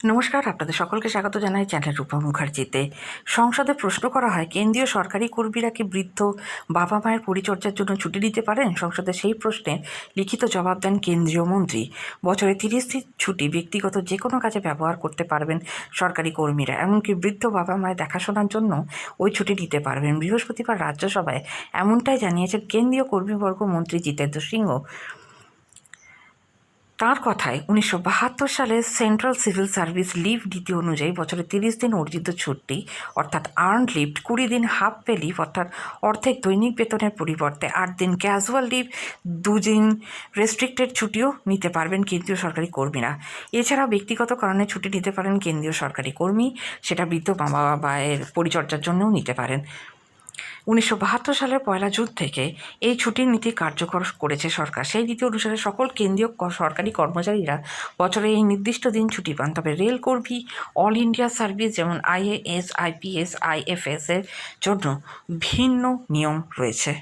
নমস্কার, আপনাদের সকলকে স্বাগত জানাই চ্যানেল রূপা মুখার্জিতে। সংসদে প্রশ্ন করা হয়, কেন্দ্রীয় সরকারি কর্মীরা কি বৃদ্ধ বাবা মায়ের পরিচর্যার জন্য ছুটি নিতে পারেন? সংসদে সেই প্রশ্নে লিখিত জবাব দেন কেন্দ্রীয় মন্ত্রী। বছরে তিরিশ দিন ছুটি ব্যক্তিগত যে কোনো কাজে ব্যবহার করতে পারবেন সরকারি কর্মীরা। এমনকি বৃদ্ধ বাবা মায়ের দেখাশোনার জন্য ওই ছুটি নিতে পারবেন। বৃহস্পতিবার রাজ্যসভায় এমনটাই জানিয়েছেন কেন্দ্রীয় কর্মীবর্গ মন্ত্রী জিতেন্দ্র সিংহ। তাঁর কথায় উনিশশো বাহাত্তর সালে সেন্ট্রাল সিভিল সার্ভিস লিভ নীতি অনুযায়ী বছরে তিরিশ দিন অর্জিত ছুটি, অর্থাৎ আর্ন লিভ, কুড়ি দিন হাফ পে লিভ, অর্থাৎ অর্ধেক দৈনিক বেতনের পরিবর্তে আট দিন ক্যাজুয়াল লিভ, দুদিন রেস্ট্রিক্টেড ছুটিও নিতে পারবেন কেন্দ্রীয় সরকারি কর্মীরা। এছাড়াও ব্যক্তিগত কারণে ছুটি নিতে পারেন কেন্দ্রীয় সরকারি কর্মী, সেটা বৃদ্ধ মা বাবা মায়ের পরিচর্যার জন্যও নিতে পারেন। উনিশশো বাহাত্তর সালের পয়লা জুন থেকে এই ছুটির নীতি কার্যকর করেছে সরকার। সেই নীতি অনুসারে সকল কেন্দ্রীয় সরকারি কর্মচারীরা বছরে এই নির্দিষ্ট দিন ছুটি পান। তবে রেলকর্মী অল ইন্ডিয়া সার্ভিস যেমন আইএএস, আইপিএস, আইএফএস এর জন্য ভিন্ন নিয়ম রয়েছে।